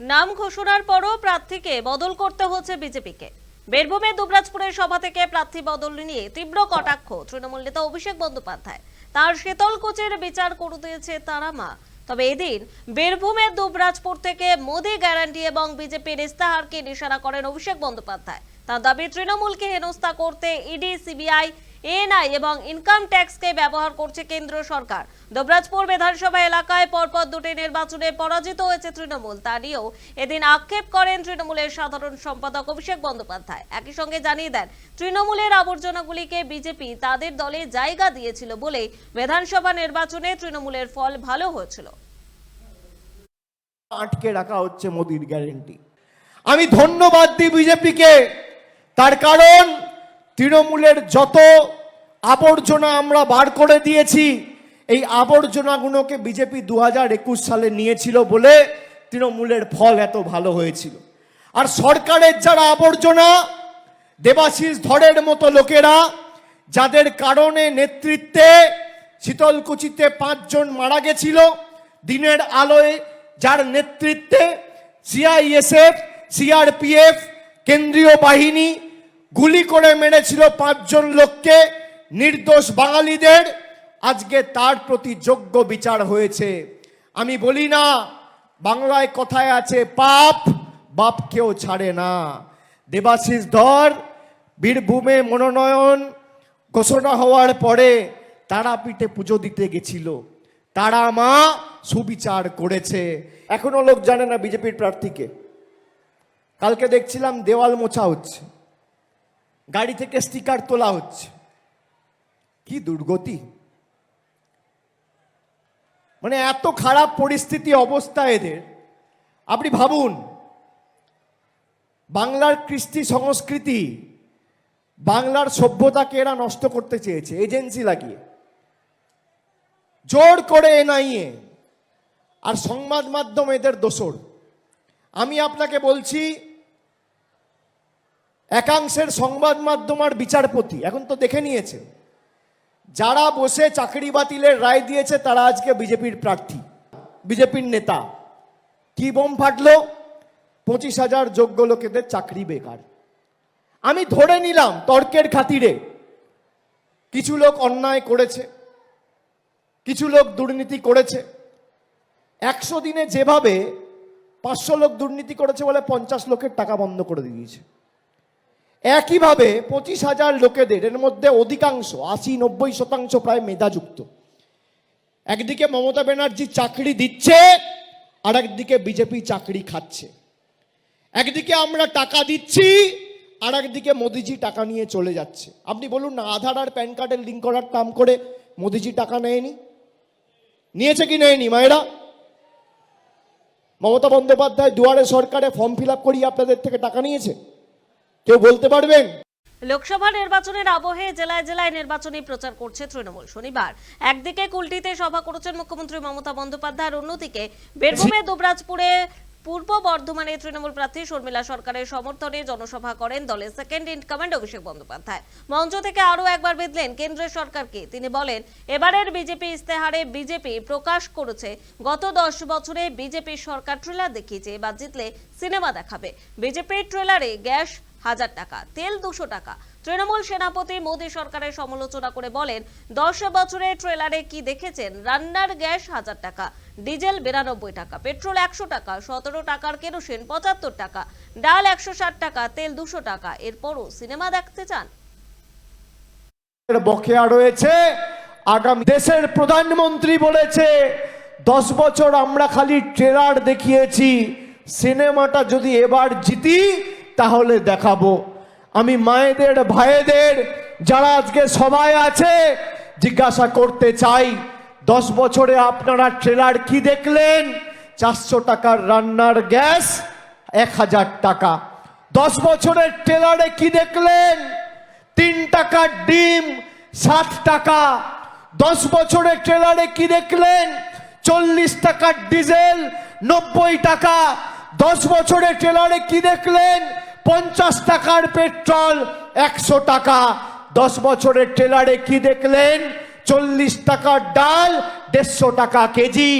নাম ঘোষণার পরও প্রার্থীকে বদল করতে হচ্ছে বিজেপিকে। বীরভূমে দুবরাজপুরের সভা থেকে প্রার্থী বদল নিয়ে তীব্র কটাক্ষ, তৃণমূল নেতা অভিষেক বন্দ্যোপাধ্যায়। তার শীতল কোচের বিচার করে দিয়েছে তারা মা। তবে এদিন বীরভূমের দুবরাজপুর থেকে মোদি গ্যারান্টি এবং বিজেপির ইস্তাহারকে নিশানা করেন অভিষেক বন্দ্যোপাধ্যায়। তার দাবি, তৃণমূলকে হেনস্থা করতে ইডি, সিবিআই এএনআই এবং ইনকাম ট্যাক্সকে ব্যবহার করছে কেন্দ্র সরকার। দুবরাজপুর বিধানসভা এলাকায় পরপর দুটি নির্বাচনে পরাজিত হয়েছে তৃণমূল। তা নিয়েও এদিন আক্ষেপ করেন তৃণমূলের সাধারণ সম্পাদক অভিষেক বন্দ্যোপাধ্যায়। একই সঙ্গে জানিয়ে দেন, তৃণমূলের আবর্জনাগুলিকে বিজেপি তাদের দলে জায়গা দিয়েছিল বলে বিধানসভা নির্বাচনে তৃণমূলের ফল ভালো হয়েছিল। আটকে রাখা হচ্ছে মোদির গ্যারেন্টি। আমি ধন্যবাদ দিই বিজেপিকে। তার কারণ তৃণমূলের যত আবর্জনা আমরা বার করে দিয়েছি, এই আবর্জনাগুলোকে বিজেপি দু হাজার একুশ সালে নিয়েছিল বলে তৃণমূলের ফল এত ভালো হয়েছিল। আর সরকারের যারা আবর্জনা, দেবাশিস ধরের মতো লোকেরা, যাদের কারণে নেতৃত্বে শীতলকুচিতে পাঁচজন মারা গেছিল, দিনের আলোয় যার নেতৃত্বে সিআইএসএফ, সিআরপিএফ, কেন্দ্রীয় বাহিনী গুলি করে মেরেছিল পাঁচজন লোককে, নির্দোষ বাঙালিদের। আজকে তার প্রতি যোগ্য বিচার হয়েছে। আমি বলি না, বাংলায় কথায় আছে, পাপ বাপ কেউ ছাড়ে না। দেবাশিস ধর, বীরভূমে মনোনয়ন ঘোষণা হওয়ার পরে তারাপীঠে পুজো দিতে গেছিল। তারা মা সুবিচার করেছে। এখনও লোক জানে না বিজেপির প্রার্থীকে। কালকে দেখছিলাম দেওয়াল মোছা হচ্ছে। গাড়ি থেকে স্টিকার তোলা হচ্ছে। কি দুর্গতি। মানে এত খারাপ পরিস্থিতি অবস্থা এদের। আপনি ভাবুন, বাংলার কৃষ্টি সংস্কৃতি, বাংলার সভ্যতাকে এরা নষ্ট করতে চেয়েছে, এজেন্সি লাগিয়ে। জোর করে এনআইএ আর সংবাদ মাধ্যম এদের দোসর আমি আপনাকে বলছি একাংশের সংবাদ মাধ্যম আর বিচারপতি, এখন তো দেখে নিয়েছে যারা বসে চাকরি বাতিলের রায় দিয়েছে তারা আজকে বিজেপির প্রার্থী, বিজেপির নেতা। কি বোম ফাটলো? পঁচিশ হাজার যোগ্য লোকেদের চাকরি বেকার। আমি ধরে নিলাম তর্কের খাতিরে, কিছু লোক অন্যায় করেছে, কিছু লোক দুর্নীতি করেছে। একশো দিনে যেভাবে পাঁচশো লোক দুর্নীতি করেছে বলে পঞ্চাশ লোকের টাকা বন্ধ করে দিয়েছে। একইভাবে পঁচিশ হাজার লোকেদের এর মধ্যে অধিকাংশ, আশি, নব্বই শতাংশ প্রায় মেধাযুক্ত। একদিকে মমতা ব্যানার্জি চাকরি দিচ্ছে, আর একদিকে বিজেপি চাকরি খাচ্ছে। একদিকে আমরা টাকা দিচ্ছি, আর একদিকে মোদিজি টাকা নিয়ে চলে যাচ্ছে। আপনি বলুন না, আধার আর প্যান কার্ডের লিঙ্ক করার নাম করে মোদিজি টাকা নেয়নি? নিয়েছে কি নেয়নি মায়েরা? মমতা বন্দ্যোপাধ্যায় দুয়ারে সরকারে ফর্ম ফিল আপ করিয়ে আপনাদের থেকে টাকা নিয়েছে? কেউ বলতে পারবেন? লোকসভা নির্বাচনের আবহে জেলায় জেলায় নির্বাচনী প্রচার করছে তৃণমূল। শনিবার একদিকে কুলটিতে সভা করেছেন মুখ্যমন্ত্রী মমতা বন্দ্যোপাধ্যায় আর অন্যদিকে বীরভূমে দুবরাজপুরে পূর্ব বর্ধমানে তৃণমূল প্রার্থী শর্মিলা সরকারের সমর্থনে জনসভা করেন দলের second in command Abhishek Bandyopadhyay. মঞ্চ থেকে আরও একবার বেঁধলেন কেন্দ্রের সরকারকে। তিনি বলেন, এবারের বিজেপি ইস্তেহারে বিজেপি প্রকাশ করেছে। গত দশ বছরে বিজেপি সরকার ট্রেলার দেখিয়েছে, এবার জিতলে সিনেমা দেখাবে। বিজেপির ট্রেলারে গ্যাস হাজার টাকা, তেল দুশো টাকা। তৃণমূল সেনাপতি মোদী সরকারের সমালোচনা করে বলেন, দশ বছরে ট্রেলারে কি দেখেছেন? রান্নার গ্যাস হাজার টাকা, ডিজেল বিরানব্বই টাকা, পেট্রোল একশো টাকা, সতেরো টাকার কেরোসিন পঁচাত্তর টাকা, ডাল একশো ষাট টাকা, তেল দুশো টাকা। এরপরও সিনেমা দেখতে চান। বকেয়া রয়েছে। আগামী দেশের প্রধানমন্ত্রী বলেছে, দশ বছর আমরা খালি ট্রেলার দেখিয়েছি, সিনেমাটা যদি এবার জিতি তাহলে দেখাবো। আমি মায়েদের, ভাইদের, যারা আজকে সবাই আছে, জিজ্ঞাসা করতে চাই, দশ বছরে আপনারা ট্রেলার কি দেখলেন? চারশো টাকার রান্নার গ্যাস, এক হাজার টাকা। দশ বছরের ট্রেলারে কি দেখলেন? তিন টাকার ডিম, সাত টাকা। দশ বছরের ট্রেলারে কি দেখলেন? চল্লিশ টাকার ডিজেল, নব্বই টাকা। দশ বছরের ট্রেলারে কি দেখলেন? পঞ্চাশ টাকার পেট্রোল, একশো টাকা। দশ বছরের ট্রেলারে কি দেখলেন? চল্লিশ টাকার ডাল, দেড়শো টাকা কেজি।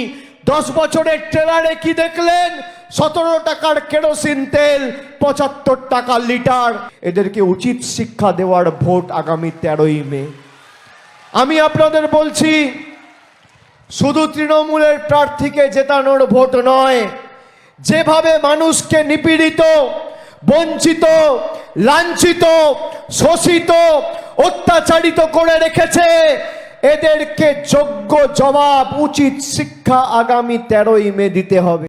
দশ বছরের ট্রেলারে কি দেখলেন? সতেরো টাকার কেরোসিন তেল, পঁচাত্তর টাকা লিটার। এদেরকে উচিত শিক্ষা দেওয়ার ভোট আগামী তেরোই মে। আমি আপনাদের বলছি, শুধু তৃণমূলের প্রার্থীকে জেতানোর ভোট নয়, যেভাবে মানুষকে নিপীড়িত বঞ্চিত, লাঞ্ছিত, শোষিত, অত্যাচারিত করে রেখেছে। এদেরকে যোগ্য জবাব, উচিত শিক্ষা আগামী তেরোই মে দিতে হবে।